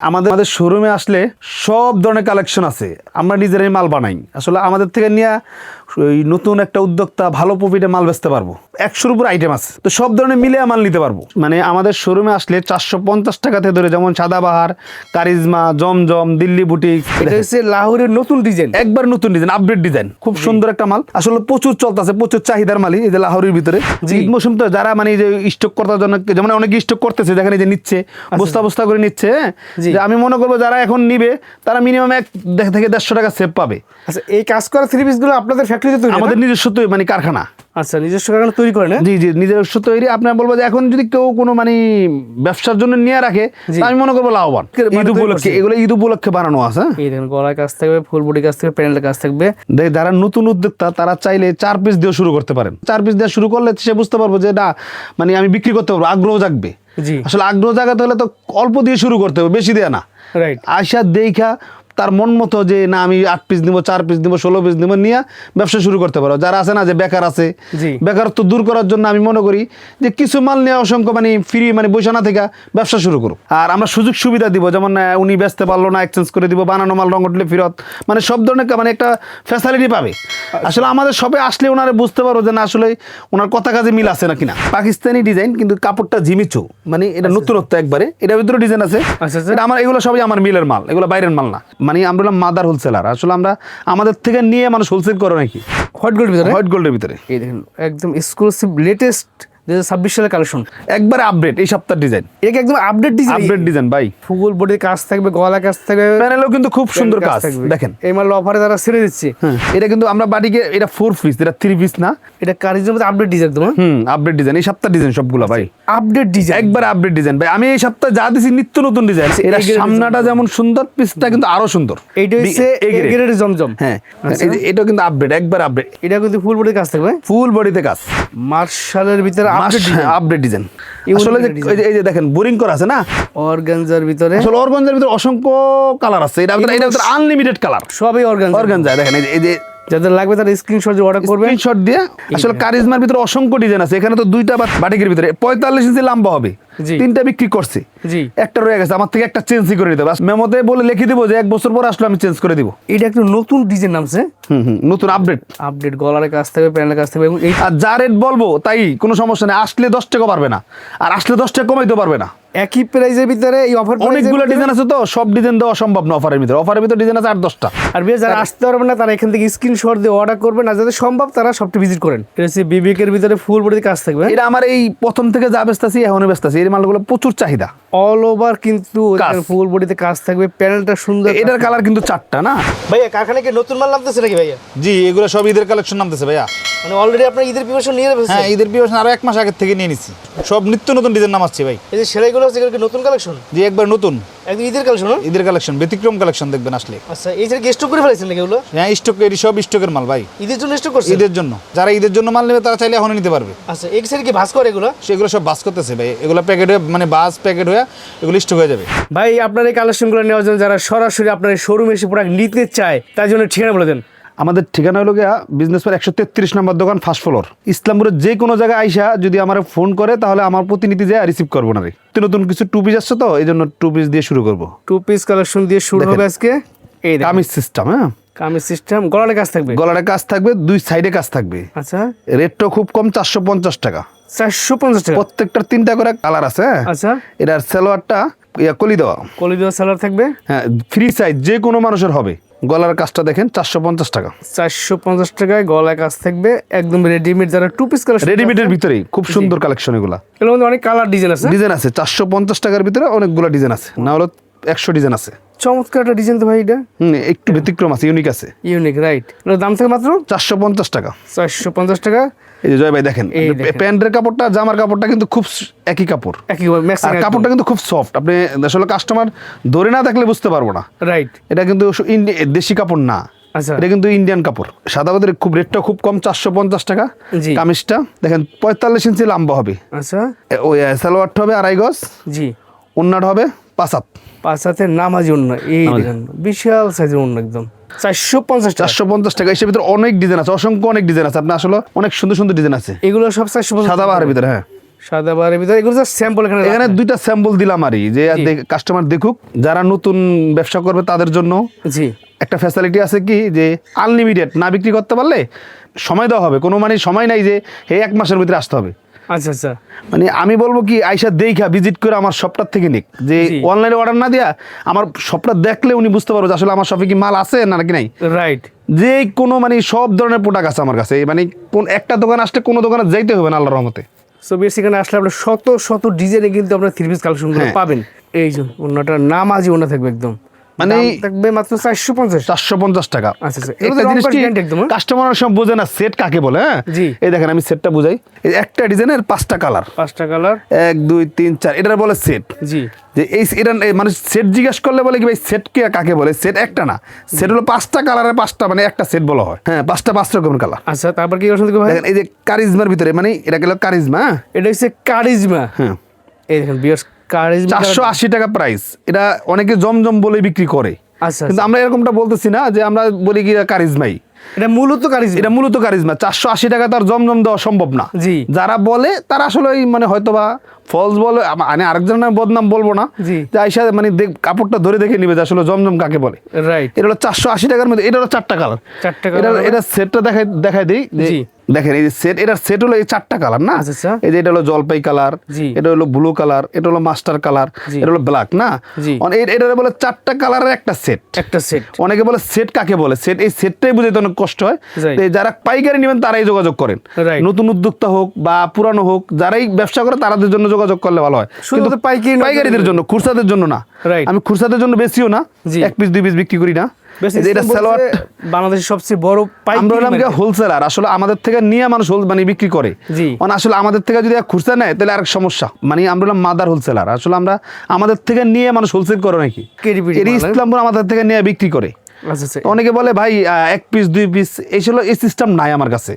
আমাদের আমাদের শোরুমে আসলে সব ধরনের কালেকশন আছে। আমরা নিজেরাই মাল বানাই। আসলে আমাদের থেকে নিয়ে ওই নতুন একটা উদ্যোক্তা ভালো প্রফিটে মাল বেচতে পারব। একশোর উপর আইটেম আছে। তো সব ধরনের মিলে মাল নিতে পারব। মানে আমাদের শোরুমে আসলে চারশো পঞ্চাশ টাকা থেকে ধরে যেমন সাদাবাহার কারিজমা জমজম দিল্লি বুটিক এটা হচ্ছে লাহোরের নতুন ডিজাইন একবার নতুন ডিজাইন আপডেট ডিজাইন খুব সুন্দর একটা মাল। আসলে প্রচুর চলতেছে প্রচুর চাহিদার মালই এই যে লাহোরের ভিতরে। ঈদ মৌসুম তো যারা মানে যে স্টক করার জন্য যেমন অনেকে স্টক করতেছে যেখানে যে নিচ্ছে বস্তা বস্তা করে নিচ্ছে হ্যাঁ? আমি মনে করব যারা এখন নিবে তারা মিনিমাম এক থেকে দেড়শো টাকা সেভ পাবে। আচ্ছা এই কাজ করা থ্রি পিসগুলো আপনাদের ফ্যাক্টরিতে তৈরি আমাদের নিজস্ব তৈরি মানে কারখানা। আচ্ছা নিজস্ব কারখানা তৈরি করে হ্যাঁ? জি জি নিজস্ব তৈরি। আপনার বলব যে এখন যদি কেউ কোনো মানে ব্যবসার জন্য নিয়ে রাখে আমি মনে করব লাভবান। মানে ঈদ উপলক্ষে এগুলো ঈদ উপলক্ষে বানানো আছে হ্যাঁ? এই দেখুন গলার কাজ থাকবে ফুল বডি কাজ থাকবে প্যানেলের কাজ থাকবে। দেখ যারা নতুন উদ্যোক্তা তারা চাইলে চার পিস দিয়ে শুরু করতে পারেন। চার পিস দিয়ে শুরু করলে সে বুঝতে পারব যে না মানে আমি বিক্রি করতে পারব আগ্রহ জাগবে। আসলে আগ্রহ জাগাতে হলে তো অল্প দিয়ে শুরু করতে হবে বেশি দেয়া না। রাইট আশা দেখা তার মন মতো যে না আমি আট পিস নিবো চার পিস নিবো ষোলো পিস নিবো নিয়ে ব্যবসা শুরু করতে পারো। যারা আছে না যে বেকার আছে বেকারত্ব দূর করার জন্য আমি মনে করি যে কিছু মাল নিয়ে অসংখ্য মানে ফ্রি মানে বৈশা না থেকে ব্যবসা শুরু করুক আর আমরা সুযোগ সুবিধা দিব যেমন উনি বেচতে পারল না এক্সচেঞ্জ করে দিব বানানো মাল রঙ উঠলে ফেরত। মানে সব ধরনের মানে একটা ফ্যাসিলিটি পাবে। আসলে আমাদের সবে আসলে ওনারা বুঝতে পারব যে না আসলে ওনার কথা কাজে মিল আছে না কিনা। পাকিস্তানি ডিজাইন কিন্তু কাপড়টা ঝিমিচু মানে এটা নতুনত্ব একবারে। এটা ভিতরে ডিজাইন আছে। আচ্ছা, আচ্ছা। এটা আমার এগুলো সবই আমার মিলের মাল এগুলো বাইরের মাল না। মানে আমরা বললাম মাদার হোলসেলার আসলে আমরা আমাদের থেকে নিয়ে মানুষ হোলসেল করো নাকি? হোয়াইট গোল্ডের ভিতরে? হোয়াইট গোল্ডের ভিতরে। এই দেখুন একদম এক্সক্লুসিভ লেটেস্ট দু ছাব্বিশ সালের কালেকশন একবারে আপডেট এই সপ্তাহের ডিজাইন এটা একদম আপডেট ডিজাইন আপডেট ডিজাইন ভাই। ফুল বডির কাজ থাকবে গলা কাজ থাকবে প্যানেলও কিন্তু খুব সুন্দর কাজ। দেখেন। এই মাল অফারে তারা ছেড়ে দিচ্ছে হ্যাঁ। এটা কিন্তু আমরা বাড়িকে এটা ফোর পিস এটা থ্রি পিস না? এটা কারিজের মধ্যে আপডেট ডিজাইন তোমার হুম আপডেট ডিজাইন এই সপ্তাহ ডিজাইন সবগুলো ভাই। আপডেট ডিজাইন একবার আপডেট ডিজাইন ভাই। আমি এই সপ্তাহে যা দিছি নিত্য নতুন ডিজাইন এটা সামনাটা যেমন সুন্দর পিসটা কিন্তু আরও সুন্দর। এইটা হচ্ছে এগ্রেড জমজম। হ্যাঁ আচ্ছা। এটাও কিন্তু আপডেট একবার আপডেট এটা কিন্তু ফুল বডির কাজ থাকবে ফুল বডিতে কাজ। মার্শালের ভিতরে update design update design Unique আসলে এই যে- দেখেন বোরিং করা আছে না? অর্গানজার ভিতরে আসলে ভিতরে অসংখ্য কালার আছে। এটা ভিতরে এটা ভিতরে আনলিমিটেড কালার সবই অর্গানজা অর্গানজা দেখেন এই যে- যাদের লাগবে তারা স্ক্রিনশট দিয়ে অর্ডার করবে। স্ক্রিনশট দিয়ে আসলে কারিজমার ভিতরে অসংখ্য ডিজাইন আছে। এখানে তো দুইটা বাটিকের ভিতরে। পঁয়তাল্লিশ ইঞ্চি লম্বা হবে। তিনটা বিক্রি করছে। একটা রয়ে গেছে আমার থেকে একটা চেঞ্জই করে দিতে হবে মেমোতে বলে লিখে দিব যে এক বছর পর আসলে আমি চেঞ্জ করে দিব। এটা একটা নতুন ডিজাইন নামছে। নতুন আপডেট আপডেট গলার কাজ থাকবে প্যানেলের কাজ থাকবে এই আর যা রেট বলব তাই কোনো সমস্যা নেই। আসলে দশ টাকা পারবে না। আর আসলে দশ টাকা কমাইতে পারবে না। একই প্রাইজের ভিতরে এই অফার অনেকগুলো ডিজাইন আছে তো সব ডিজাইন দেওয়া সম্ভব না অফারের ভিতরে। অফারের ভিতরে ডিজাইন আছে আট দশটা আর বিয়ে যারা আসতে পারবে না তারা এখান থেকে স্ক্রিনশট দিয়ে অর্ডার করবেন আর যাদের সম্ভব তারা সবটা ভিজিট করেন। এটা হচ্ছে বিবেকের ভিতরে ফুল বডির কাজ থাকবে। এটা আমার এই প্রথম থেকে যা ব্যস্ত বেচতেছি এখনও বেচতেছি এই মালগুলো প্রচুর চাহিদা। অল ওভার কিন্তু ফুল বডিতে কাজ থাকবে প্যানেলটা সুন্দর। এটার কালার কিন্তু চারটা না? ভাইয়া কারখানা কি নতুন মাল নামতেছে নাকি ভাইয়া? জি এগুলো সব ঈদের কালেকশন নামতেছে ভাইয়া। মানে অলরেডি আপনার ঈদের প্রিপারেশন নিয়ে হ্যাঁ ঈদের প্রিপারেশন আরও এক মাস আগে থেকে নিয়ে নিছি। সব নিত্য নতুন ডিজাইন নামাচ্ছি ভাই। এই যে সেলাইগুলো আছে এগুলো কি নতুন কালেকশন জি একবার নতুন। একদম ঈদের কালেকশন ঈদের কালেকশন ব্যতিক্রম কালেকশন দেখবেন আসলে। আচ্ছা এই যে স্টক করে ফেলেছেন নাকি এগুলো? হ্যাঁ স্টক এর সব স্টকের মাল ভাই। ঈদের জন্য স্টক করছেন? ঈদের জন্য। যারা ঈদের জন্য মাল নেবে তারা চাইলে এখনও নিতে পারবে। আচ্ছা এই সাইড কি ভাস করে এগুলো? সেগুলো সব ভাস করতেছে ভাই। এগুলো প্যাকেট হয়ে মানে বাস প্যাকেট হয়ে এগুলো স্টক হয়ে যাবে। ভাই আপনার এই কালেকশনগুলো নেওয়ার জন্য যারা সরাসরি আপনার শোরুম শোরুমে এসে প্রোডাক্ট নিতে চায় তার জন্য ঠিকানা বলে দেন। আমাদের ঠিকানা হলো গিয়া বিজনেস পার একশো তেত্রিশ নম্বর দোকান ফার্স্ট ফ্লোর ইসলামপুরের যে কোনো জায়গায় আইসা যদি আমার ফোন করে তাহলে আমার প্রতিনিধি যায় রিসিভ করব না রে। নতুন নতুন কিছু টু পিস আসছে তো এই জন্য টু পিস দিয়ে শুরু করব। টু পিস কালেকশন দিয়ে শুরু হবে আজকে। এই কামিজ সিস্টেম হ্যাঁ? কামিজ সিস্টেম গলার কাজ থাকবে? গলারে কাজ থাকবে দুই সাইডে কাজ থাকবে। আচ্ছা। রেটটাও খুব কম চারশো পঞ্চাশ টাকা। চারশো পঞ্চাশ টাকা? প্রত্যেকটার তিনটা করে কালার আছে হ্যাঁ? আচ্ছা। এটার সালোয়ারটা ইয়া কলি দেওয়া। কলি দেওয়া সালোয়ার থাকবে? হ্যাঁ ফ্রি সাইজ যে কোনো মানুষের হবে। গলার কাজটা দেখেন চারশো পঞ্চাশ টাকা। চারশো পঞ্চাশ টাকায় গলায় কাজ থাকবে একদম রেডিমেড যারা টু পিস কালেকশন রেডিমেডের ভিতরেই খুব সুন্দর কালেকশন এগুলো। এর মধ্যে অনেক কালার ডিজাইন আছে। ডিজাইন আছে চারশো পঞ্চাশ টাকার ভিতরে অনেকগুলো ডিজাইন আছে না হলো একশো ডিজাইন আছে। চমৎকার একটা ডিজাইন তো ভাই এটা। হুম একটু ব্যতিক্রম আছে ইউনিক আছে। ইউনিক রাইট দাম থেকে মাত্র চারশো পঞ্চাশ টাকা। চারশো পঞ্চাশ টাকা। এই যে জয় ভাই দেখেন প্যান্টের কাপড়টা জামার কাপড়টা কিন্তু খুব একই কাপড়। একই আর কাপড়টা কিন্তু খুব সফট আপনি আসলে কাস্টমার ধরে না দেখলে বুঝতে পারব না। রাইট এটা কিন্তু দেশি কাপড় না। আচ্ছা। এটা কিন্তু ইন্ডিয়ান কাপড়। সাদা বাদের খুব রেটটা খুব কম চারশো পঞ্চাশ টাকা। কামিজটা দেখেন পঁয়তাল্লিশ ইঞ্চি লম্বা হবে। আচ্ছা। ওই সালোয়ারটা হবে আড়াই গজ। জি। উন্নাটা হবে পাঁচ হাতে। নামাজি অন্য এই বিশাল সাইজের অন্য একদম। চারশো পঞ্চাশ চারশো পঞ্চাশ টাকা। এসের ভিতরে অনেক ডিজাইন আছে অসংখ্য অনেক ডিজাইন আছে। আপনার আসলে অনেক সুন্দর সুন্দর ডিজাইন আছে। এগুলো সব চারশো সাদা বাহারের ভিতরে হ্যাঁ। সাদা বারের ভিতরে এগুলো স্যাম্পল এখানে এখানে দুইটা স্যাম্পল দিলাম আরই যে কাস্টমার দেখুক যারা নতুন ব্যবসা করবে তাদের জন্য। জি। একটা ফ্যাসিলিটি আছে কি যে আনলিমিটেড না বিক্রি করতে পারলে সময় দেওয়া হবে। কোনো মানে সময় নাই যে এই এক মাসের ভিতরে আসতে হবে। আচ্ছা আচ্ছা। মানে আমি বলব কি আইসা দেখা ভিজিট করে আমার শপটার থেকে নিক। যে অনলাইনে অর্ডার না দিয়া আমার শপটা দেখলে উনি বুঝতে পারব যে আসলে আমার শপে কি মাল আছে না নাকি নাই। রাইট যে কোনো মানে সব ধরনের প্রোডাক্ট আছে আমার কাছে। মানে কোন একটা দোকান আসলে কোনো দোকানে যাইতে হবে না আল্লাহর রহমতে। সো বেশ আসলে আপনার শত শত ডিজাইনে কিন্তু আপনার থ্রি পিস কালেকশনগুলো। পাবেন। এই যে ওনাটার নাম আজই ওনা থাকবে একদম। মানে মানে থাকবে মাত্র চারশো পঞ্চাশ। চারশো পঞ্চাশ টাকা। আচ্ছা, আচ্ছা। একটা জিনিস কি কস guarantee একদম, হ্যাঁ? কাস্টমার সব বোঝে না সেট কাকে বলে হ্যাঁ? এই দেখেন আমি সেটটা বুঝাই। এই একটা ডিজাইনের পাঁচটা কালার পাঁচটা কালার এটা বলে সেট জি। যে এই এটা মানুষ সেট জিজ্ঞেস করলে বলে কি ভাই সেট কে কাকে বলে? সেট একটা না। সেট হলো পাঁচটা কালারের পাঁচটা মানে একটা সেট বলা হয়। হ্যাঁ পাঁচটা পাঁচ রকমের কালার আচ্ছা তারপর কি করছেন ভাই? দেখেন এই যে কারিজমার ভিতরে মানে এটা গেল কারিজমা? এটা হচ্ছে কারিজমা হ্যাঁ। এই দেখেন বিয়ার্স চারশো আশি টাকা প্রাইস এটা অনেকে জমজম বলে বিক্রি করে। আচ্ছা কিন্তু আমরা এরকমটা বলতেছি না যে আমরা বলি কি কারিজমাই। এটা মূলত কারিজমা। এটা মূলত কারিজমা। চারশো আশি টাকা তার জমজম দেওয়া সম্ভব না। জি। যারা বলে তারা আসলে মানে হয়তো বা ফলস বলে মানে আরেকজনের নামে বদনাম বলব না। যে আইসা মানে দেখ কাপড়টা ধরে দেখে নিবে যে আসলে জমজম কাকে বলে। রাইট এটা হলো চারশো আশি টাকার মধ্যে এটা হলো চারটা কালার চারটা এটা এটা সেটটা দেখাই দেখাই দিই জি। দেখেন এই যে সেট এটার সেট হলো এই চারটা কালার না? আচ্ছা, আচ্ছা। এই যে এটা হলো জলপাই কালার এটা হলো ব্লু কালার এটা হলো মাস্টার কালার এটা হলো ব্ল্যাক না? এটা বলে চারটা কালারের একটা সেট একটা সেট অনেকে বলে সেট কাকে বলে? সেট এই সেটটাই বুঝাইতে অনেক কষ্ট হয়। যারা পাইকারি নেবেন তারাই যোগাযোগ করেন। নতুন উদ্যোক্তা হোক বা পুরানো হোক যারাই ব্যবসা করে তাদের জন্য যোগাযোগ করলে ভালো হয়। শুধু কিন্তু পাইকারি পাইকারিদের জন্য খুরসাদের জন্য না. আমি খুরসাদের জন্য বেশিও না। এক পিস দুই পিস বিক্রি করি না। এটা ইসলাম বাংলাদেশের সবচেয়ে বড় আমরা হলাম market। হোলসেলার আসলে আমাদের থেকে নিয়ে মানুষ মানে বিক্রি করে। মানে আসলে আমাদের থেকে যদি খুচরা নেয় তাহলে আরেক সমস্যা। মানে আমরা হলাম মাদার হোলসেলার আসলে আমরা আমাদের থেকে নিয়ে মানুষ হোলসেল করে নাকি? ইসলামপুর আমাদের থেকে নিয়ে বিক্রি করে। অনেকে বলে ভাই এক পিস দুই পিস এই ছিল এই সিস্টেম নাই আমার কাছে।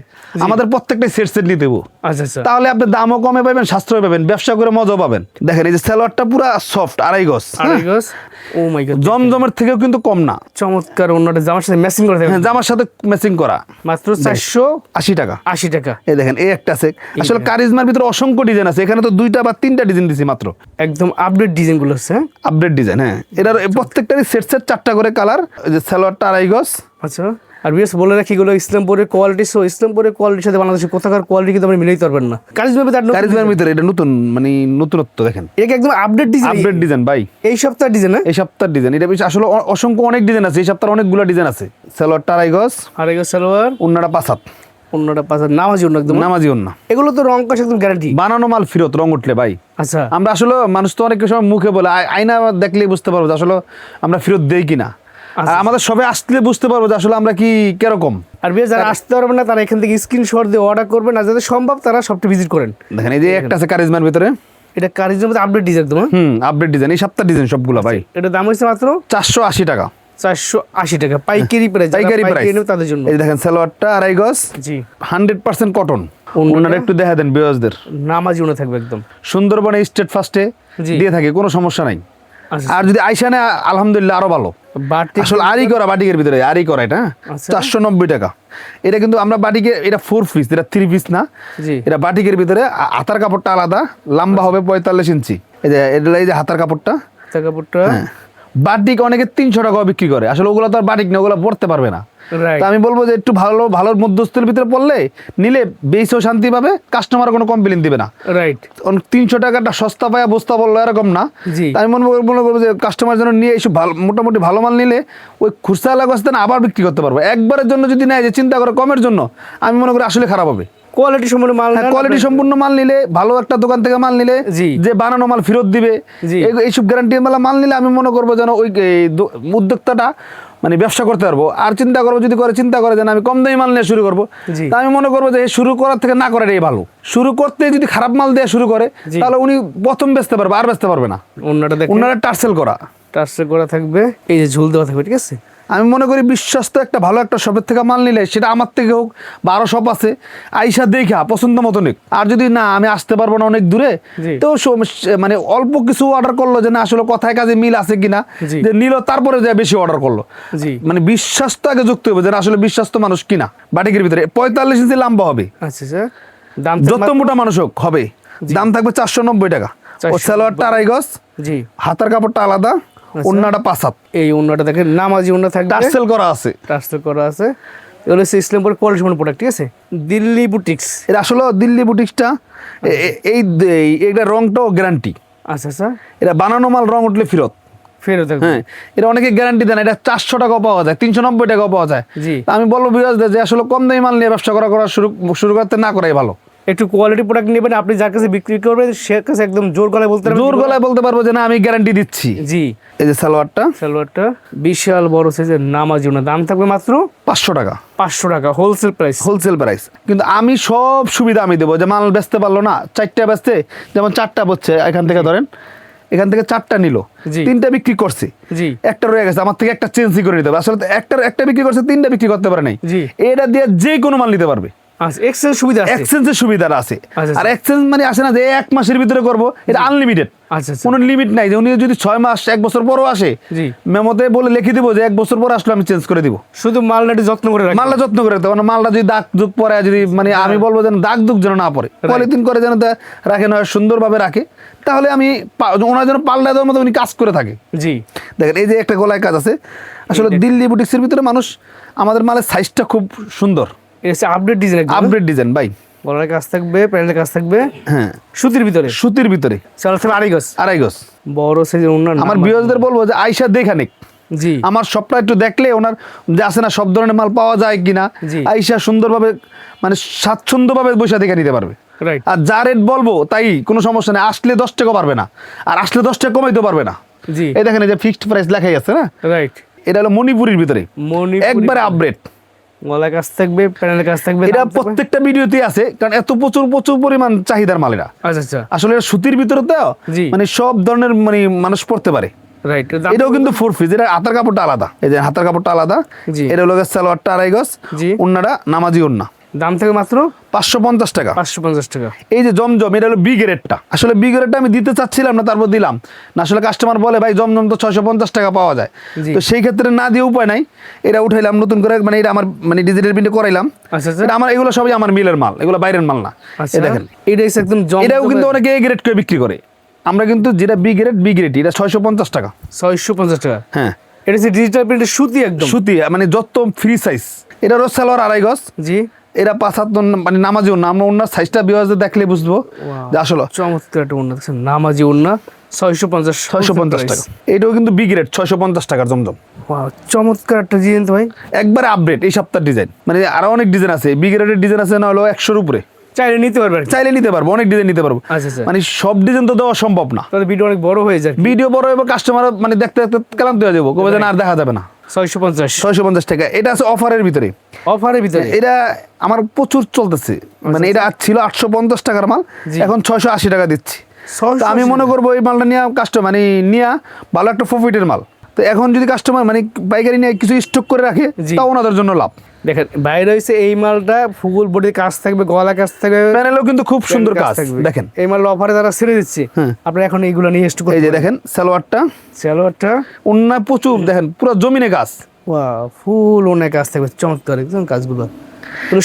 আমাদের প্রত্যেকটাই সেট সেট নিয়ে দেবো আচ্ছা আচ্ছা। তাহলে আপনি দামও কমে পাবেন সাশ্রয় পাবেন ব্যবসা করে মজাও পাবেন। দেখেন এই যে সালোয়ারটা পুরো সফট আড়াই গজ? আড়াই গজ? ও মাই গড জমজমের থেকেও কিন্তু কম না। চমৎকার অন্যটা জামার সাথে ম্যাচিং করে থাকবে হ্যাঁ জামার সাথে ম্যাচিং করা। মাত্র চারশো আশি টাকা। আশি টাকা। এই দেখেন এই একটা আছে আসলে কারিজমার ভিতরে অসংখ্য ডিজাইন আছে। এখানে তো দুইটা বা তিনটা ডিজাইন দিছি মাত্র। একদম আপডেট ডিজাইনগুলো হচ্ছে হ্যাঁ? আপডেট ডিজাইন হ্যাঁ। এটার প্রত্যেকটারই সেট সেট চারটা করে কালার সালোয়ারটা আড়াই গজ। আচ্ছা আর বিএস বলে রাখি এগুলো ইসলামপুরের কোয়ালিটি সো ইসলামপুরের কোয়ালিটির সাথে বাংলাদেশের কোথাকার কোয়ালিটি কিন্তু আপনি মিলাইতে পারবেন না। কারিজমা তার কারিজমার ভিতরে এটা নতুন মানে নতুনত্ব দেখেন। এটা একদম আপডেট ডিজাইন আপডেট ডিজাইন ভাই। এই সপ্তাহ ডিজাইন এই সপ্তাহের ডিজাইন এটা বেশ আসলে অসংখ্য অনেক ডিজাইন আছে এই সপ্তাহের অনেকগুলো ডিজাইন আছে। সালোয়ারটা আড়াই গজ আড়াই গজ সালোয়ার। অন্যটা পাঁচাত অন্যটা পাঁচ নামাজি অন্য একদম নামাজি অন্য এগুলো তো রং কষ একদম গ্যারান্টি বানানো মাল ফেরত রং উঠলে ভাই। আচ্ছা। আমরা আসলে মানুষ তো অনেক সময় মুখে বলে আয়না দেখলেই বুঝতে পারব যে আসলে আমরা ফেরত দেই কিনা। আর আচ্ছা। আমাদের সবে আসলে বুঝতে পারব যে আসলে আমরা কি কীরকম। আর বিএস যারা আসতে পারবেন না তারা এখান থেকে স্ক্রিনশট দিয়ে অর্ডার করবেন আর যাদের সম্ভব তারা সবটা ভিজিট করেন। দেখেন এই যে একটা আছে কারিজমার ভিতরে। এটা কারিজের মধ্যে আপডেট ডিজাইন হ্যাঁ? হুম আপডেট ডিজাইন এই সপ্তাহ ডিজাইন সবগুলো ভাই। এটা দাম হচ্ছে মাত্র চারশো আশি টাকা। চারশো আশি টাকা। পাইকারি প্রাইস পাইকারি প্রাইস তাদের জন্য। এই দেখেন সালোয়ারটা আড়াই গজ জি। Hundred percent cotton? ওনারা একটু দেখা দেন বিয়সদের নামাজি উনি থাকবে একদম। সুন্দরবনে স্টেট ফার্স্টে। দিয়ে থাকে কোনো সমস্যা নাই। আচ্ছা আর যদি আইসানে আলহামদুলিল্লাহ আরও ভালো। আসলে আরই করা বাটিকের ভিতরে আরই করা এটা আচ্ছা। চারশো নব্বই টাকা। এটা কিন্তু আমরা বাটিকে এটা ফোর পিস এটা থ্রি পিস না? এটা বাটিকের ভিতরে হাতার কাপড়টা আলাদা লম্বা হবে পঁয়তাল্লিশ ইঞ্চি। এই যে এটা এই যে হাতার কাপড়টা। কাপড়টা। হ্যাঁ। বাটিক অনেকে তিনশো টাকা বিক্রি করে। আসলে ওগুলো তো আর বাটিক না ওগুলো পড়তে পারবে না। তা আমি বলব যে একটু ভালো ভালোর মধ্যস্থের ভিতরে পড়লে নিলে বেশও শান্তি পাবে কাস্টমার কোনো কমপ্লেন দিবে না। রাইট তিনশো টাকাটা সস্তা পায়া বস্তা বলল এরকম না। আমি মনে মনে করব যে কাস্টমার জন্য নিয়ে এইসব ভালো মোটামুটি ভালো মাল নিলে ওই খুচরা লাগাতে না আবার বিক্রি করতে পারব। একবারের জন্য যদি নেয় যে চিন্তা করে কমের জন্য আমি মনে করি আসলে খারাপ হবে। কোয়ালিটি সম্পূর্ণ মাল কোয়ালিটি সম্পূর্ণ মাল নিলে ভালো একটা দোকান থেকে মাল নিলে যে বানানো মাল ফেরত দিবে এইসব গ্যারান্টি মাল নিলে আমি মনে করব যেন ওই উদ্যোক্তাটা মানে ব্যবসা করতে পারব। আর চিন্তা করব যদি করে চিন্তা করে যে আমি কম দামি মাল নিয়ে শুরু করব। তা আমি মনে করব যে এই শুরু করার থেকে না করাটাই ভালো। শুরু করতে যদি খারাপ মাল দেওয়া শুরু করে তাহলে উনি প্রথম বেচতে পারবে আর বেচতে পারবে না। অন্যটা অন্যটা টার্সেল করা। টার্সেল করা থাকবে এই যে ঝুল দেওয়া থাকবে ঠিক আছে? আমি মনে করি বিশ্বস্ত একটা ভালো একটা শপের থেকে মাল নিলে সেটা আমার থেকে হোক বারো শপ আছে আইসা দেখা পছন্দ মতো নিক। আর যদি না আমি আসতে পারব না অনেক দূরে তো মানে অল্প কিছু অর্ডার করল যে না আসলে কথায় কাজে মিল আছে কিনা। যে নিল তারপরে যা বেশি অর্ডার করল। মানে বিশ্বাস তো আগে যুক্ত হবে যে আসলে বিশ্বাস্ত মানুষ কিনা বাটিকের ভিতরে। পঁয়তাল্লিশ ইঞ্চি লম্বা হবে। আচ্ছা দাম যত মোটা মানুষ হোক হবে। দাম থাকবে চারশো নব্বই টাকা। ও 490 সালোয়ারটা আড়াই গজ। জি। হাতার কাপড়টা আলাদা। পাঁচ হাত এই অন্যটা দেখেন নামাজি অন্য থাকবে। টার্সেল করা আছে। ট্রান্সফার করা আছে। এগুলো হচ্ছে ইসলামপুর কোয়ালিটি প্রোডাক্ট ঠিক আছে? দিল্লি বুটিক্স এটা আসলে দিল্লি বুটিক্সটা এই এইটা রংটাও গ্যারান্টি আচ্ছা আচ্ছা। এটা বানানো মাল রং উঠলে ফেরত। ফেরত হ্যাঁ এটা অনেকে গ্যারান্টি দেন এটা চারশো টাকাও পাওয়া যায় তিনশো নব্বই টাকাও পাওয়া যায়। জি। আমি বলব বিরাজদের যে আসলে কম দামি মাল নিয়ে ব্যবসা করা করা শুরু শুরু করতে না করাই ভালো। একটু কোয়ালিটি প্রোডাক্ট নেবেন আপনি যার কাছে বিক্রি করবেন সে কাছে একদম জোর গলায় বলতে পারবেন জোর গলায় বলতে পারব যে না আমি গ্যারান্টি দিচ্ছি। জি। এই যে সালোয়ারটা? সালোয়ারটা বিশাল বড় সাইজের নামাজি ওনার দাম থাকবে মাত্র পাঁচশো টাকা। পাঁচশো টাকা হোলসেল প্রাইস হোলসেল প্রাইস কিন্তু আমি সব সুবিধা আমি দেবো। যে মাল বেচতে পারল না চারটা বেচতে যেমন চারটা বচ্ছে এখান থেকে ধরেন এখান থেকে চারটা নিল। তিনটা বিক্রি করছে একটা রয়ে গেছে আমার থেকে একটা চেঞ্জই করে নিতে হবে আসলে একটা একটা বিক্রি করছে তিনটা বিক্রি করতে পারে নাই। এটা দিয়ে যে কোনো মাল নিতে পারবে। আচ্ছা এক্সেল সুবিধা আছে। এক্সচেঞ্জের সুবিধা আছে। আচ্ছা, আর এক্সচেঞ্জ মানে আসে না যে এক মাসের ভিতরে করব এটা আনলিমিটেড আচ্ছা আচ্ছা। কোনো লিমিট নাই যে উনি যদি ছয় মাস এক বছর পরও আসে মেমোতে বলে লিখে দিব যে এক বছর পর আসলে আমি চেঞ্জ করে দিব। শুধু মালটাটি যত্ন করে মালটা যত্ন করে রাখতে মানে মালটা যদি দাগ দুগ পরে যদি মানে আমি বলব যেন দাগ দুগ যেন না পড়ে। পলিথিন করে যেন রাখে নয় সুন্দরভাবে রাখে তাহলে আমি ওনার জন্য পাল্টা দেওয়ার মতো উনি কাজ করে থাকে। জি। দেখেন এই যে একটা গলায় কাজ আছে আসলে দিল্লি বুটিক্সের ভিতরে মানুষ আমাদের মালের সাইজটা খুব সুন্দর। এটা হচ্ছে আপডেট ডিজাইন আপডেট ডিজাইন ভাই। গলার কাজ থাকবে প্যান্টের কাজ থাকবে। হ্যাঁ। সুতির ভিতরে? সুতির ভিতরে। চাল থাকবে আড়াই গজ। আড়াই গজ। বড় সাইজের ওনার আমার বিয়সদের বলব যে আইসা দেখানিক জি। আমার সবটা একটু দেখলে ওনার যে আছে না সব ধরনের মাল পাওয়া যায় কিনা। আইসা সুন্দরভাবে মানে স্বাচ্ছন্দ্যভাবে বসে দেখে নিতে পারবে। আর যা রেট বলব তাই কোনো সমস্যা নেই। আসলে দশ টাকা পারবে না। আর আসলে দশ টাকা কমাইতে পারবে না। জি। এই দেখেন এই যে ফিক্সড প্রাইস লেখাই আছে না? রাইট এটা হলো মণিপুরের ভিতরে। একবারে আপডেট কাজ থাকবে কাজ থাকবে এটা প্রত্যেকটা ভিডিওতে আছে কারণ এত প্রচুর প্রচুর পরিমাণ চাহিদার মাল এটা আচ্ছা আচ্ছা। আসলে এটা সুতির ভিতরে তো মানে সব ধরনের মানে মানুষ পড়তে পারে। রাইট এটাও কিন্তু ফোর পিস এটা হাতার কাপড়টা আলাদা। এই যে হাতার কাপড়টা আলাদা এটা হলো সালোয়ারটা আড়াই গজ জি। উন্নাটা নামাজি উন্না। দাম থেকে মাত্র পাঁচশো পঞ্চাশ টাকা। পাঁচশো পঞ্চাশ টাকা। এই যে জমজম এটা হলো বি গ্রেডটা আসলে বি গ্রেডটা আমি দিতে চাচ্ছিলাম না তারপর দিলাম। না আসলে কাস্টমার বলে ভাই জমজম তো ছয়শো পঞ্চাশ টাকা পাওয়া যায়। তো সেই ক্ষেত্রে না দিয়ে উপায় নাই। এটা উঠাইলাম নতুন করে মানে এটা আমার মানে ডিজিটাল প্রিন্টে করাইলাম। আচ্ছা আচ্ছা। এটা আমার এগুলো সবই আমার মিলের মাল এগুলো বাইরের মাল না। আচ্ছা। দেখেন। এটা একদম এটাও কিন্তু অনেকে এ গ্রেড করে বিক্রি করে। আমরা কিন্তু যেটা বি গ্রেড বি গ্রেড এটা ছয়শো পঞ্চাশ টাকা। ছয়শো পঞ্চাশ টাকা। হ্যাঁ। এটা হচ্ছে ডিজিটাল প্রিন্টের সুতি একদম। সুতি মানে যত ফ্রি সাইজ এটা রোজ সালোয়ার আড়াই গজ। জি। এরা পাঁচ হাত মানে নামাজি না আমরা ওনার সাইজটা বিওয়াজে দেখলে বুঝব যে আসলে চমৎকার একটা ওন্না দেখছেন। নামাজি ওন্না ছয়শো পঞ্চাশ ছয়শো পঞ্চাশ টাকা। এটাও কিন্তু বি গ্রেড ছয়শো পঞ্চাশ টাকার জমজম। চমৎকার একটা ডিজাইন ভাই। একবারে আপডেট এই সপ্তাহের ডিজাইন মানে আরও অনেক ডিজাইন আছে। বি গ্রেডের ডিজাইন আছে না হলো একশোর উপরে। চাইলে নিতে পারবে চাইলে নিতে পারব অনেক ডিজাইন নিতে পারব। আচ্ছা আচ্ছা। মানে সব ডিজাইন তো দেওয়া সম্ভব না। তাহলে ভিডিও অনেক বড় হয়ে যায়। ভিডিও বড় হবে কাস্টমার মানে দেখতে দেখতে ক্লান্ত হয়ে যাব। কবে আর দেখা যাবে না। ছয়শো পঞ্চাশ। টাকা। এটা আছে অফারের ভিতরে। অফারের ভিতরে? এটা আমার প্রচুর চলতেছে। মানে এটা ছিল আটশো পঞ্চাশ টাকার মাল এখন ছয়শো আশি টাকা দিচ্ছি। আমি মনে করব এই মালটা নিয়ে কাস্টমার মানে নিয়ে ভালো একটা প্রফিটের মাল। তো এখন যদি কাস্টমার মানে পাইকারি নিয়ে কিছু স্টক করে রাখে। তা ওনাদের জন্য লাভ। দেখেন বাইরে হয়েছে এই মালটা ফুল বডির কাজ থাকবে গলা কাজ থাকবে প্যানেলও কিন্তু খুব সুন্দর কাজ থাকবে। দেখেন। এই মাল অফারে তারা ছেড়ে দিচ্ছে হ্যাঁ। আপনি এখন এইগুলো নিয়ে স্টক এই যে দেখেন সালোয়ারটা। সালোয়ারটা। অন্য প্রচুর দেখেন পুরো জমিনে গাছ। ওয়া ফুল অনেক কাজ থাকবে চমৎকার একদম কাজগুলো।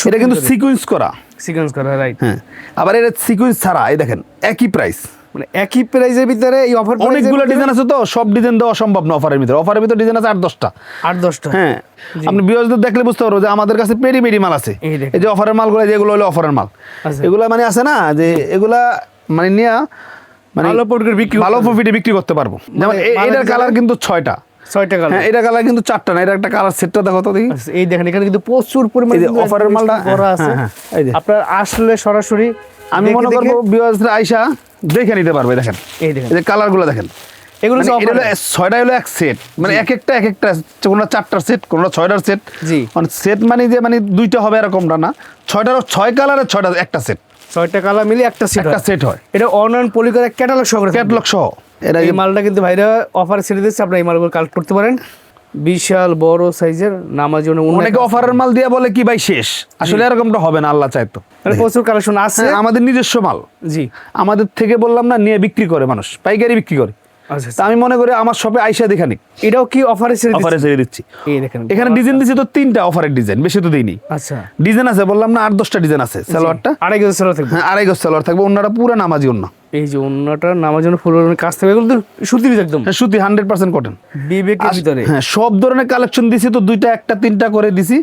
এটা কিন্তু সিকুয়েন্স করা। সিকোয়েন্স করা রাইট হ্যাঁ। আবার এটা সিকুয়েন্স ছাড়া এই দেখেন একই প্রাইস মানে একই প্রাইজের ভিতরে এই অফার অনেকগুলো ডিজাইন আছে তো সব ডিজাইন দেওয়া সম্ভব না অফারের ভিতরে। অফারের ভিতরে ডিজাইন আছে আট দশটা। আট দশটা। হ্যাঁ আপনি দেখলে বুঝতে পারব যে আমাদের কাছে পেরি মেরি মাল আছে। এই যে অফারের মালগুলো যেগুলো হলো অফারের মাল। আচ্ছা। এগুলো মানে আছে না যে এগুলা মানে নিয়ে মানে ভালো বিক্রি ভালো প্রফিটে বিক্রি করতে পারব। যেমন মানে মালের এটার কালার কিন্তু ছয়টা। ছয় টাকা হ্যাঁ এটা কালার কিন্তু চারটা না এটা একটা কালার সেটটা দেখো তো দেখি। এই দেখেন এখানে কিন্তু প্রচুর পরিমাণে অফারের মালটা করা আছে। হ্যাঁ, হ্যাঁ, এই যে। আপনার আসলে সরাসরি আমি মনে করব বিয়াজরা আইসা দেখে নিতে পারবে দেখেন। এই দেখেন। এই কালারগুলো দেখেন। এগুলো মানে হলো ছয়টা হলো এক সেট মানে এক একটা এক একটা কোনো চারটার সেট কোনো ছয়টার সেট জি। মানে সেট মানে যে মানে দুইটা হবে এরকমটা না। ছয়টার ছয় কালারের ছয়টা একটা সেট ছয়টা কালার মিলে একটা সেট একটা সেট হয়। এটা অনলাইন পলিকার ক্যাটালগ সহ থাকবে। সহ। এটা এই মালটা কিন্তু ভাইরা অফার ছেড়ে দিচ্ছে আপনারা এই মালগুলো কালেক্ট করতে পারেন। বিশাল বড় সাইজের নামার জন্য অনেকে অফারের মাল দিয়ে বলে কি ভাই শেষ? আসলে এরকমটা হবে না আল্লাহ চাইতো মানে প্রচুর কালেকশন আছে। হ্যাঁ, আমাদের নিজস্ব মাল। জি। আমাদের থেকে বললাম না নিয়ে বিক্রি করে মানুষ পাইকারি বিক্রি করে। আচ্ছা, আমি মনে করি আমার শপে আইসা দেখানি এটাও কি অফারে ছেড়ে দিচ্ছে? অফারে ছেড়ে দিচ্ছি। এখানে ডিজাইন দিচ্ছি তো তিনটা অফারের ডিজাইন বেশি তো দিইনি। আচ্ছা। ডিজাইন আছে বললাম না আট দশটা ডিজাইন আছে সালোয়ারটা। আড়াই গজ সালোয়ার থাকবে। হ্যাঁ আড়াই গজ সালোয়ার থাকবে অন্যটা পুরো নামাজি অন্য। এই যে অন্যটা নামার জন্য ফুল কাজ থাকবে এগুলো সুতির একদম। হ্যাঁ সুতি হান্ড্রেড পার্সেন্ট কটন বিবেকের ভিতরে। হ্যাঁ সব ধরনের কালেকশন দিছি তো দুইটা একটা তিনটা করে দিছি।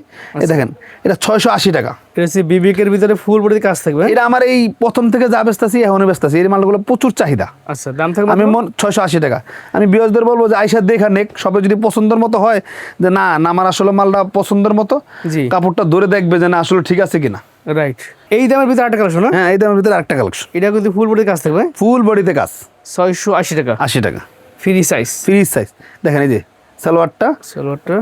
এই দেখেন এটা ছয়শো আশি টাকা। এটা হচ্ছে বিবেকের ভিতরে ফুল বডি কাজ থাকবে। এটা আমার এই প্রথম থেকে যা বেচতেছি এখনও বেচতেছি। এই মালগুলো প্রচুর চাহিদা। আচ্ছা দাম থাকবে আমি মন ছয়শো আশি টাকা। আমি বিয়সদের বলব যে আইসা দেখা নেক সবে যদি পছন্দের মতো হয় যে না না আমার আসলে মালটা পছন্দের মতো। কাপড়টা ধরে দেখবে যে না আসলে ঠিক আছে কিনা। রাইট এই দামের ভিতরে আটটা কালেকশন না হ্যাঁ এই দামের ভিতরে আরেকটা কালেকশন এটা কিন্তু ফুল বডি কাজ থাকবে? ফুল বডিতে কাজ। ছয়শো আশি টাকা। আশি টাকা। ফ্রি সাইজ ফ্রি সাইজ দেখেন এই যে সালোয়ারটা। সালোয়ারটা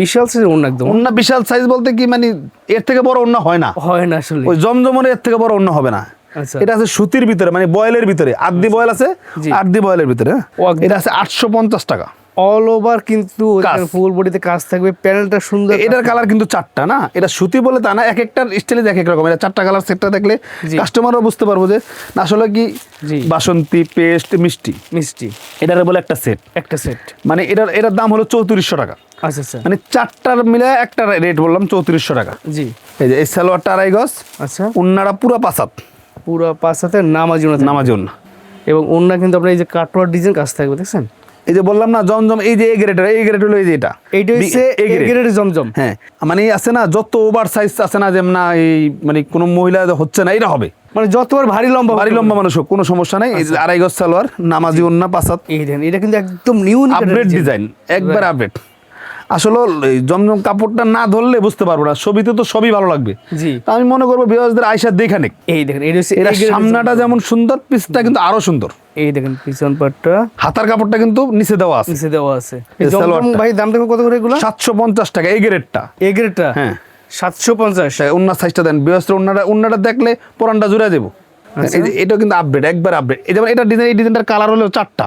বিশাল সাইজ অন্য একদম। অন্য বিশাল সাইজ বলতে কি মানে এর থেকে বড় অন্য হয় না। হয় না আসলে। ওই জমজমের এর থেকে বড় অন্য হবে না। আচ্ছা। এটা আছে সুতির ভিতরে মানে বয়েলের ভিতরে। আটদি বয়েল আছে জি। বয়েলের ভিতরে হ্যাঁ? এটা আছে আটশো পঞ্চাশ টাকা। অল ওভার কিন্তু। ফুল বডিতে কাজ থাকবে প্যানেলটা সুন্দর এটার কালার কিন্তু চারটা না? এটা সুতি বলে তা না এক একটার স্টাইলে এক এক রকম। এটা চারটা কালার সেটটা দেখলে। কাস্টমারও বুঝতে পারব যে আসলে কি। বাসন্তী পেস্ট মিষ্টি। মিষ্টি। এটার বলে একটা সেট একটা সেট মানে এটার এটার দাম হলো চৌত্রিশশো টাকা। আচ্ছা আচ্ছা। মানে চারটার মিলে একটা রেট বললাম চৌত্রিশশো টাকা। জি। এই যে এই সালোয়ারটা আড়াই গজ আচ্ছা। উন্নারা পুরো পাসাত পুরো পাঁচ হাতে নামাজি ওনা থাকবে। নামাজি এবং অন্য কিন্তু আপনার এই যে কাটোয়ার ডিজাইন কাজ থাকবে দেখছেন? এই যে বললাম না জমজম এই যে এই গ্রেডের এই গ্রেড হলো এই যে এটা। এইটা হচ্ছে। A grade Zamzam. হ্যাঁ মানে আছে না যত ওভার সাইজ আছে না যেমন না এই মানে কোনো মহিলা হচ্ছে না এটা হবে। মানে যতবার ভারী লম্বা ভারী লম্বা মানুষ হোক কোনো সমস্যা নাই। এই যে আড়াই গজ সালোয়ার নামাজি উন্না পাসাত। এই দেন এটা কিন্তু একদম নিউ আপডেট ডিজাইন একবার আপডেট আসলে এই জমজম কাপড়টা না ধরলে বুঝতে পারব না ছবিতে তো সবই ভালো লাগবে। জি। আমি মনে করব বিহাজদের আইসা দেখে নেক। এই দেখেন এটা সামনাটা যেমন সুন্দর পিসটা কিন্তু আরও সুন্দর। এই দেখেন পিছন পাটটা। হাতার কাপড়টা কিন্তু নিচে দেওয়া আছে। নিচে দেওয়া আছে। এই এই। ভাই দাম দেখো কত করে এগুলো? সাতশো পঞ্চাশ টাকা এই গ্রেডটা। এ গ্রেডটা? হ্যাঁ। সাতশো পঞ্চাশ। সাইজটা দেন। বৃহস্পতি দেখলে পুরানটা জুড়ে দেবো। আচ্ছা। এই এটাও কিন্তু আপডেট একবার আপডেট এই যেমন এটা ডিজাইন এই ডিজাইনটার কালার হলো চারটা।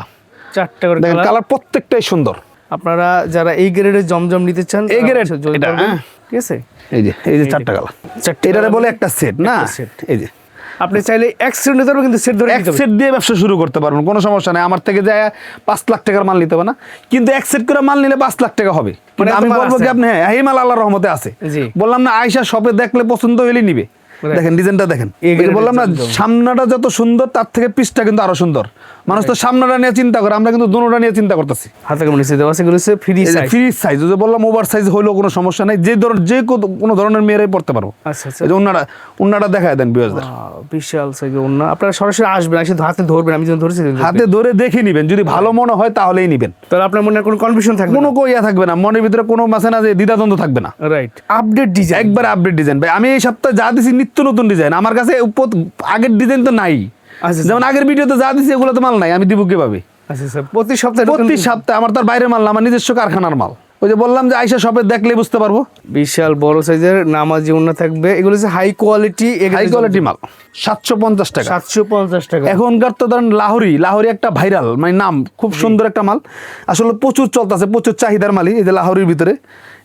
চারটা করে দেখেন কালার প্রত্যেকটাই সুন্দর। আপনারা যারা এই গ্রেডের জমজম নিতে চান এই এটা, হ্যাঁ। ঠিক আছে? এই যে এই যে চারটা কালার চারটে এটারে বলে একটা সেট না? সেট এই যে। আপনি চাইলে এক সেট নিতে পারবেন কিন্তু সেট ধরে এক সেট দিয়ে ব্যবসা শুরু করতে পারবেন কোনো সমস্যা নেই। আমার থেকে যায় পাঁচ লাখ টাকার মাল নিতে হবে না। কিন্তু এক সেট করে মাল নিলে পাঁচ লাখ টাকা হবে। মানে আমি বলব যে কি আপনি হ্যাঁ এই মাল আল্লাহর রহমতে আছে। বললাম না আয়সা শপে দেখলে পছন্দ হলেই নিবে. দেখেন। ডিজাইনটা দেখেন। বললাম না সামনাটা যত সুন্দর তার থেকে পিসটা কিন্তু আরও সুন্দর। মানুষ তো সামনাটা নিয়ে চিন্তা করে আমরা কিন্তু দুটোটা নিয়ে চিন্তা করতেছি। হাতে কেমন নিচে দেওয়া আছে ফ্রি সাইজ ফ্রি সাইজ যে বললাম ওভার সাইজ হইলেও কোনো সমস্যা নাই যে ধরনের যে কোনো ধরনের মেয়েরাই পড়তে পারব। আচ্ছা আচ্ছা। অন্যরা অন্যরা দেখায় দেন বিয়াজদের বিশাল সাইজের অন্য আপনারা সরাসরি আসবেন এসে হাতে ধরবেন আমি যখন ধরেছি হাতে ধরে দেখে নিবেন যদি ভালো মনে হয় তাহলেই নিবেন। তাহলে আপনার মনে কোনো কনফিউশন থাকবে কোনো ইয়া থাকবে না মনের ভিতরে কোনো মাসে না যে দ্বিধাদ্বন্দ্ব থাকবে না। রাইট আপডেট ডিজাইন একবার আপডেট ডিজাইন ভাই আমি এই সপ্তাহে যা দিছি নিত্য নতুন ডিজাইন আমার কাছে আগের ডিজাইন তো নাই। যেমন আগের ভিডিওতে যা দিছি এগুলো তো মাল নাই আমি দিব কীভাবে? আচ্ছা প্রতি সপ্তাহে প্রতি সপ্তাহে আমার তার বাইরের মাল না আমার নিজস্ব কারখানার মাল। ওই যে বললাম যে আইসা শপে দেখলে বুঝতে পারব। বিশাল বড় সাইজের নামাজি ওন্না থাকবে। এগুলো হচ্ছে হাই কোয়ালিটি হাই কোয়ালিটি মাল। সাতশো পঞ্চাশ টাকা। সাতশো পঞ্চাশ টাকা। এখনকার তো ধরেন লাহোরি লাহোরি একটা ভাইরাল মানে নাম খুব সুন্দর একটা মাল। আসলে প্রচুর চলতেছে প্রচুর চাহিদার মালই এই যে লাহোরির ভিতরে।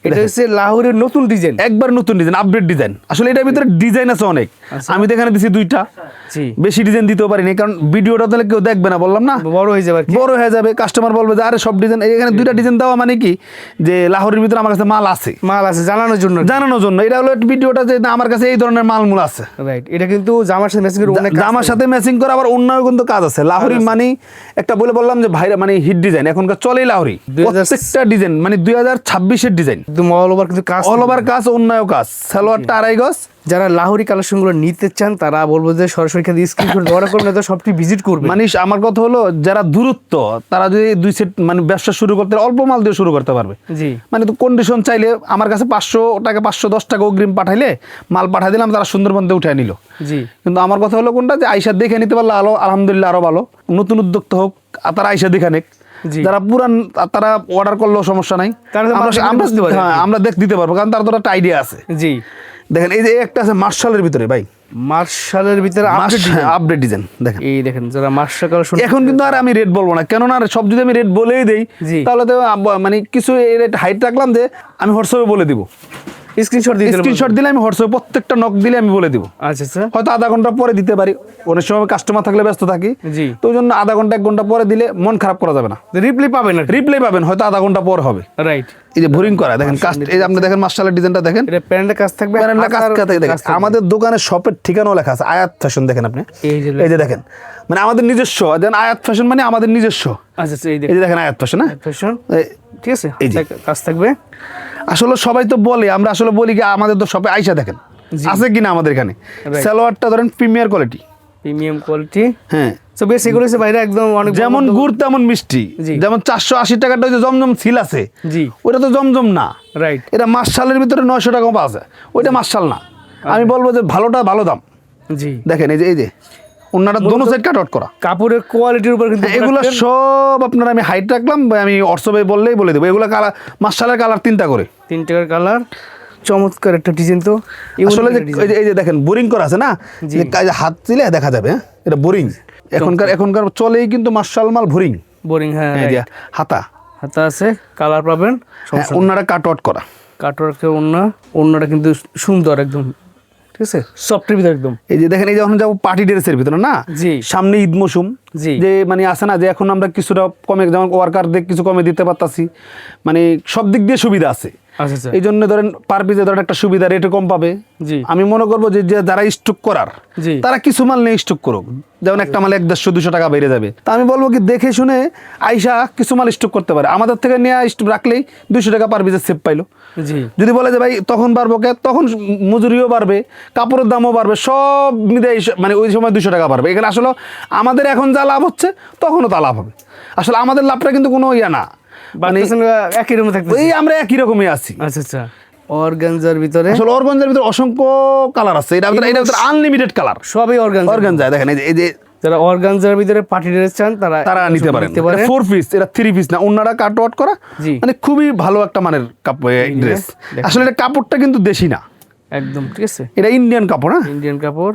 এটা হচ্ছে লাহোরের নতুন ডিজাইন একবার নতুন ডিজাইন আপডেট ডিজাইন আসলে এটার ভিতরে ডিজাইন আছে অনেক। আমি তো এখানে দিছি দুইটা। বেশি ডিজাইন দিতেও পারিনি কারণ ভিডিওটা তাহলে কেউ দেখবে না বললাম না? বড় হয়ে যাবে বড় হয়ে যাবে কাস্টমার বলবে যে আরে সব ডিজাইন এখানে দুইটা ডিজাইন দেওয়া মানে কি? যে লাহোরের ভিতরে আমার কাছে মাল আছে। মাল আছে জানানোর জন্য জানানোর জন্য। এটা হলো ভিডিওটা যে আমার কাছে এই ধরনের মালমূল আছে। রাইট এটা কিন্তু জামার সাথে ম্যাচিং করে অনেক জামার সাথে ম্যাচিং করে আবার অন্যান্য কিন্তু কাজ আছে। লাহোরি মানে একটা বলে বললাম যে ভাইরা মানে হিট ডিজাইন এখনকার চলেই লাহোরি 2000 প্রত্যেকটা ডিজাইন মানে দুই হাজার ছাব্বিশের ডিজাইন একদম অল ওভার কিন্তু কাজ অল ওভার কাজ অন্যায় কাজ। সালোয়ারটা আড়াই গজ যারা লাহোরি কালেকশনগুলো নিতে চান তারা বলব যে সরাসরি খালি স্ক্রিনশট অর্ডার করবেন তো সবটি ভিজিট করবেন মানে আমার কথা হলো যারা দূরত্ব তারা যদি দুই সেট মানে ব্যবসা শুরু করতে অল্প মাল দিয়ে শুরু করতে পারবে। জি। মানে তো কন্ডিশন চাইলে আমার কাছে পাঁচশো টাকা পাঁচশো দশ টাকা অগ্রিম পাঠাইলে মাল পাঠাই দিলাম তারা সুন্দরবন দিয়ে উঠে নিল। জি। কিন্তু আমার কথা হলো কোনটা যে আইসা দেখে নিতে পারলে আলো আলহামদুলিল্লাহ আরও ভালো। নতুন উদ্যোক্তা হোক আর তারা আইসা দেখে নেক। যারা পুরান তারা অর্ডার করলেও সমস্যা নাই। আমরা আমরা। হ্যাঁ, আমরা দেখ দিতে পারব কারণ তার তো একটা আইডিয়া আছে। জি। দেখেন এই যে একটা আছে মার্শালের ভিতরে ভাই। মার্শালের ভিতরে আপডেট ডিজাইন দেখেন। এই দেখেন যারা মার্শাল এখন কিন্তু আর আমি রেট বলব না কেননা আর সব যদি আমি রেট বলেই দেই তাহলে তো মানে কিছু হাইট রাখলাম যে আমি হোয়াটসঅ্যাপে বলে দিব। স্ক্রিনশট দিয়ে দিলে স্ক্রিনশট দিলে আমি হোয়াটসঅ্যাপে প্রত্যেকটা নক দিলে আমি বলে দিব। আচ্ছা আচ্ছা। হয়তো আধা ঘণ্টা পরে দিতে পারি। অনেক সময় কাস্টমার থাকলে ব্যস্ত থাকি। জি। তো ওই জন্য আধা ঘণ্টা এক ঘণ্টা পরে দিলে মন খারাপ করা যাবে না। রিপ্লাই পাবেন আর রিপ্লাই পাবেন হয়তো আধা ঘণ্টা পর হবে। রাইট এই যে বোরিং করা দেখেন কাস্ট এই যে আপনি দেখেন মার্শালের ডিজাইনটা দেখেন। এটা প্যান্টের কাজ থাকবে প্যানেলটা কাজ দেখেন। আমাদের দোকানের শপের ঠিকানাও লেখা আছে আয়াত ফ্যাশন দেখেন আপনি। এই যে দেখেন। মানে আমাদের নিজস্ব দেন আয়াত ফ্যাশন মানে আমাদের নিজস্ব। আচ্ছা আচ্ছা এই যে দেখেন আয়াত ফ্যাশন হ্যাঁ? ফ্যাশন ঠিক আছে। কাজ থাকবে। আসলে সবাই তো বলে আমরা আসলে বলি কি আমাদের তো শপে আইসা দেখেন। আছে কিনা আমাদের এখানে? সালোয়ারটা ধরেন প্রিমিয়ার কোয়ালিটি প্রিমিয়াম কোয়ালিটি হ্যাঁ। তো বেশ এগুলো হচ্ছে বাইরে একদম অনেক যেমন গুড় তেমন মিষ্টি। যেমন চারশো আশি টাকাটা জমজম সিল আছে জি। ওটা তো জমজম না। রাইট এটা মাসালের ভিতরে নয়শো টাকা পাওয়া যায়। ওইটা মাসাল না। আমি বলব যে ভালোটা ভালো দাম। জি। দেখেন এই যে এই যে। অন্যটা দোনো সাইড কাট আউট করা। কাপড়ের কোয়ালিটির উপর কিন্তু এগুলো সব আপনার আমি হাইট রাখলাম আমি হোয়াটসঅ্যাপে বললেই বলে দেবো। এগুলো কালার মাসালের কালার তিনটা করে। তিন টাকার কালার চমৎকার একটা ডিজাইন তো। আসলে যে এই যে- দেখেন বোরিং করা আছে না? যে কাজে হাত দিলে দেখা যাবে হ্যাঁ? এটা বোরিং এখনকার এখনকার চলেই কিন্তু মার্শাল মাল বোরিং বোরিং হ্যাঁ। হাতা। হাতা আছে কালার পাবেন হ্যাঁ অন্যটা কাট আউট করা। কাটওয়ার্কে ওন্না ওন্নাটা কিন্তু সুন্দর একদম। ঠিক আছে? সফটের ভিতরে একদম। এই যে দেখেন এই যখন যাব পার্টি ড্রেসের ভিতরে না? জি। সামনে ঈদ মৌসুম। জি। যে মানে আসে না যে এখন আমরা কিছুটা কমে যেমন ওয়ার্কারদের কিছু কমে দিতে পারতাছি। মানে সব দিক দিয়ে সুবিধা আছে। এই জন্য ধরেন পার পিসে ধরেন একটা সুবিধা রেটে কম পাবে। আমি মনে করব যে যারা স্টক করার তারা কিছু মাল নিয়ে স্টক করুক। যেমন একটা মাল এক দেড়শো দুশো টাকা বেড়ে যাবে। তা আমি বলব কি দেখে শুনে আইসা কিছু মাল স্টক করতে পারে। আমাদের থেকে নিয়ে স্টক রাখলেই দুশো টাকা পার পিসে সেভ পাইলো। যদি বলে যে ভাই তখন বাড়বো কে? তখন মজুরিও বাড়বে কাপড়ের দামও বাড়বে সব মিলে মানে ওই সময় দুশো টাকা বাড়বে। এখানে আসলে আমাদের এখন যা লাভ হচ্ছে তখনও তা লাভ হবে। আসলে আমাদের লাভটা কিন্তু কোনো ইয়া না। একই রুমে থাকতে এই আমরা একই রকমই আছি। আচ্ছা আচ্ছা। অর্গানজার ভিতরে। আসলে অরগঞ্জের ভিতরে অসংখ্য কালার আছে। এটা ভিতরে এটা আনলিমিটেড কালার। সবই অর্গানজা অর্গান যায় দেখেন এই যে এই যে যারা অর্গানজার ভিতরে পার্টি ড্রেস চান তারা তারা নিতে পারেন। ফোর পিস এটা থ্রি পিস না অন্যরা কাট আউট করা। মানে খুবই ভালো একটা মানের কাপড় ড্রেস আসলে এটা কাপড়টা কিন্তু দেশি না। একদম ঠিক আছে। এটা ইন্ডিয়ান কাপড় হ্যাঁ? ইন্ডিয়ান কাপড়।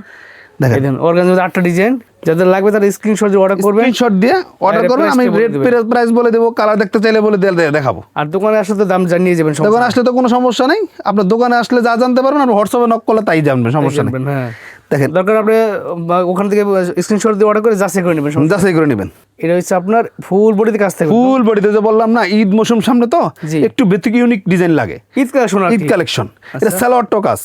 দেখেন। অর্গানজার আটটা ডিজাইন যাদের লাগবে তারা স্ক্রিনশট দিয়ে অর্ডার করবেন। স্ক্রিনশট দিয়ে অর্ডার করবেন আমি টা রেড দিবেন। প্রাইস বলে দেবো কালার দেখতে চাইলে বলে দেখাবো। আর দোকানে আসলে তো দাম জানিয়ে যাবেন দোকানে আসলে তো কোনো সমস্যা নেই আপনার দোকানে আসলে যা জানতে পারবেন আর হোয়াটসঅ্যাপে নক করলে তাই জানবেন সমস্যা নেই। হ্যাঁ। দেখেন। দরকার আপনি ওখান থেকে স্ক্রিনশট দিয়ে অর্ডার করে যাচাই করে নেবেন যাচাই করে নেবেন। এটা হচ্ছে আপনার ফুল বডিতে কাজ থাকবে। ফুল বডিতে যে বললাম না ঈদ মৌসুম সামনে তো। একটু বেতিক ইউনিক ডিজাইন লাগে। ঈদ কালেকশন ঈদ কালেকশন এটা সালোয়ার টকাস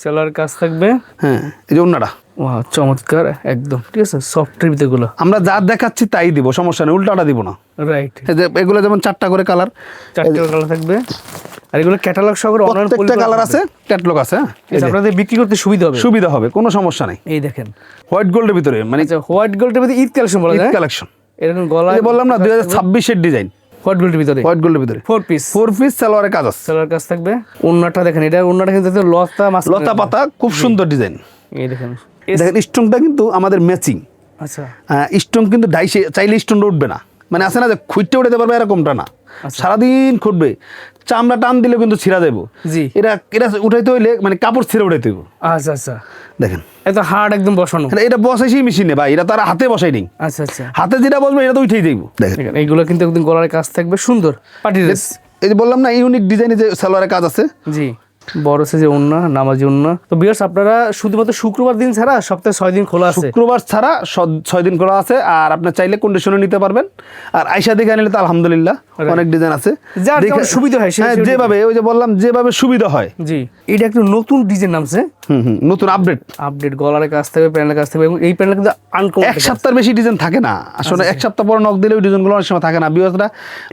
সেলার কাজ থাকবে। হ্যাঁ এই যে অন্যটা। ওয়া চমৎকার একদম ঠিক আছে সফট ভিতরে গুলো আমরা যা দেখাচ্ছি তাই দিব সমস্যা নেই উল্টাটা দিব না। রাইট এগুলো যেমন চারটা করে কালার চারটে কালার থাকবে। আর এগুলো ক্যাটালগ সহ অনলাইন প্রত্যেকটা কালার আছে ক্যাটালগ আছে হ্যাঁ? আপনাদের বিক্রি করতে সুবিধা হবে। সুবিধা হবে কোনো সমস্যা নেই। এই দেখেন। হোয়াইট গোল্ডের ভিতরে মানে আচ্ছা হোয়াইট গোল্ডের ভিতরে ঈদ কালেকশন বলা ঈদ কালেকশন এরকম গলা বললাম না দুই হাজার ছাব্বিশের ডিজাইন হোয়াইট গোল্ডের ভিতরে। হোয়াইট গোল্ডের ভিতরে। ফোর পিস ফোর পিস সালোয়ারের কাজ আছে। সেলার কাজ থাকবে। ওন্নাটা দেখেন এটা ওন্নাটা কিন্তু লতা লতা পাতা খুব সুন্দর ডিজাইন এই দেখেন। দেখেন স্টোনটা কিন্তু আমাদের ম্যাচিং আচ্ছা। স্টোন কিন্তু ডাইসে চাইলে স্টোনটা উঠবে না। মানে আছে না যে খুঁজতে উঠে পারবে এরকমটা না। সারাদিন খুঁটবে। চামড়া টান দিলে কিন্তু ছিঁড়া দেবো। জি। এটা এটা উঠাইতে হইলে মানে কাপড় ছিঁড়ে উঠাইতে হইব। আচ্ছা আচ্ছা। দেখেন। এত হার্ড একদম বসানো। এটা- এটা বসাইছি মেশিনে ভাই এটা তারা হাতে বসাই নেই। আচ্ছা আচ্ছা। হাতে যেটা বসবে এটা তো উঠেই যাইব দেখেন। দেখেন এইগুলো কিন্তু একদম গলার কাজ থাকবে সুন্দর। Party dress. এই যে বললাম না ইউনিক ডিজাইনে যে সালোয়ারের কাজ আছে জি। বড় সাইজে ওন্না নামাজি ওন্না তো বিয়ার্স আপনারা শুধুমাত্র শুক্রবার দিন ছাড়া সপ্তাহে ছয় দিন খোলা আছে। শুক্রবার ছাড়া ছয় দিন করা আছে আর আপনার চাইলে কন্ডিশনে নিতে পারবেন। আর আইসা দেখে নিলে তো আলহামদুলিল্লাহ অনেক ডিজাইন আছে। যার সুবিধা হয় হ্যাঁ, যেভাবে ওই যে বললাম যেভাবে সুবিধা হয়। জি। এটা একটু নতুন ডিজাইন নামছে। হুম হুম। নতুন আপডেট আপডেট গলার কাজ থাকবে প্যানেলের থাকবে এবং এই প্যানেল কিন্তু আনকমন এক সপ্তাহের বেশি ডিজাইন থাকে না। আসলে আচ্ছা, এক সপ্তাহ পরে নক দিলে ওই ডিজাইনগুলো অনেক সময় থাকে না। বিকজটা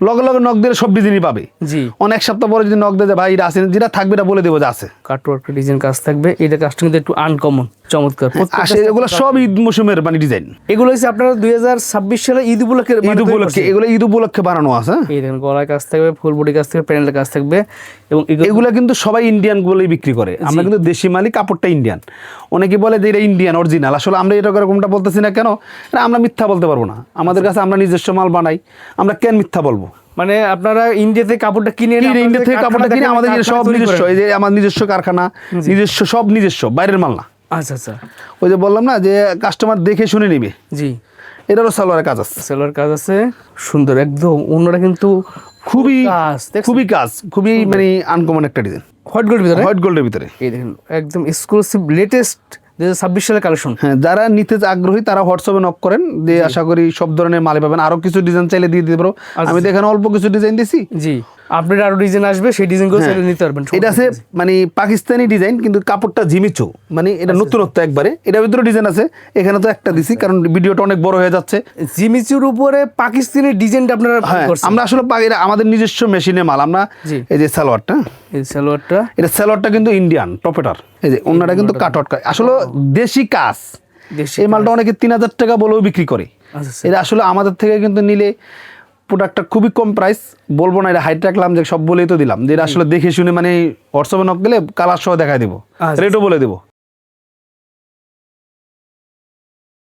লগে লগে নক দিলে সব ডিজাইনই পাবে। জি। অনেক সপ্তাহ পরে যদি নক দেয় ভাই এটা আছে যেটা থাকবে এটা বলে দেবো যে আছে। কাটওয়ার্ক ডিজাইন কাজ থাকবে। এটা কাজটা কিন্তু একটু আনকমন চমৎকার। আসে এগুলো সব ঈদ মৌসুমের মানে ডিজাইন এগুলো হচ্ছে আপনারা দুই হাজার ছাব্বিশ সালে ঈদ উপলক্ষে ঈদ উপলক্ষে এগুলো ঈদ উপলক্ষে বানানো আছে হ্যাঁ? এই দেখেন গলার কাজ থাকবে ফুল বডি কাজ থাকবে প্যানেলের কাজ থাকবে এবং এগুলো কিন্তু সবাই ইন্ডিয়ান বলেই বিক্রি করে। আমরা কিন্তু দেশি মালিক কাপড়টা ইন্ডিয়ান অনেকে বলে যে এটা ইন্ডিয়ান অরিজিনাল আসলে আমরা এটা এরকমটা বলতেছি না কেন? আমরা মিথ্যা বলতে পারব না। আমাদের কাছে আমরা নিজস্ব মাল বানাই। আমরা কেন মিথ্যা বলব? মানে আপনারা ইন্ডিয়াতে কাপড়টা কিনে এনে ইন্ডিয়া থেকে কাপড়টা কিনে আমাদের সব নিজস্ব এই যে আমার নিজস্ব কারখানা নিজস্ব সব নিজস্ব বাইরের মাল না। আচ্ছা আচ্ছা। ওই যে বললাম না যে কাস্টমার দেখে শুনে নিবে। জি। এটারও সালোয়ারের কাজ আছে। সেলার কাজ আছে সুন্দর একদম অন্যরা কিন্তু খুবই কাজ খুবই কাজ খুবই মানে আনকমন একটা ডিজাইন হোয়াইট গোল্ডের ভিতরে? হোয়াইট গোল্ডের ভিতরে। এই দেখেন একদম এক্সক্লুসিভ লেটেস্ট ছাব্বিশ সালের কালেকশন হ্যাঁ যারা নিতে আগ্রহী তারা হোয়াটসঅ্যাপে নক করেন দিয়ে আশা করি সব ধরনের মালে পাবেন। আরও কিছু ডিজাইন চাইলে দিয়ে দিতে পারো। আচ্ছা। আমি তো এখানে অল্প কিছু ডিজাইন দিছি। জি। আপনার আরও ডিজাইন আসবে সেই ডিজাইনগুলো চাইলে নিতে পারবেন হ্যাঁ। এটা আছে মানে পাকিস্তানি ডিজাইন কিন্তু কাপড়টা জিমিচো মানে এটা আচ্ছা। নতুনত্ব একবারে। এটার ভিতরে ডিজাইন আছে এখানে তো একটা দিছি কারণ ভিডিওটা অনেক বড় হয়ে যাচ্ছে। জিমিচুর উপরে পাকিস্তানি ডিজাইনটা আপনারা হ্যাঁ আমরা আসলে আমাদের নিজস্ব মেশিনে মাল। আমরা এই যে সালোয়ারটা। এই সালোয়ারটা। এটা সালোয়ারটা কিন্তু ইন্ডিয়ান টপেটার এই যে অন্যটা কিন্তু কাটওয়াট আসলে দেশি কাজ। এই মালটা অনেকে তিন হাজার টাকা বলেও বিক্রি করে। আচ্ছা, এটা আসলে আমাদের থেকে কিন্তু নিলে প্রোডাক্টটা খুবই কম প্রাইস বলব না এটা হাইট রাখলাম যে সব বলেই তো দিলাম। যে আসলে দেখে শুনে মানে হোয়াটসঅ্যাপে নক গেলে কালার সহ দেখায় দিব। আচ্ছা। রেটও বলে দেবো।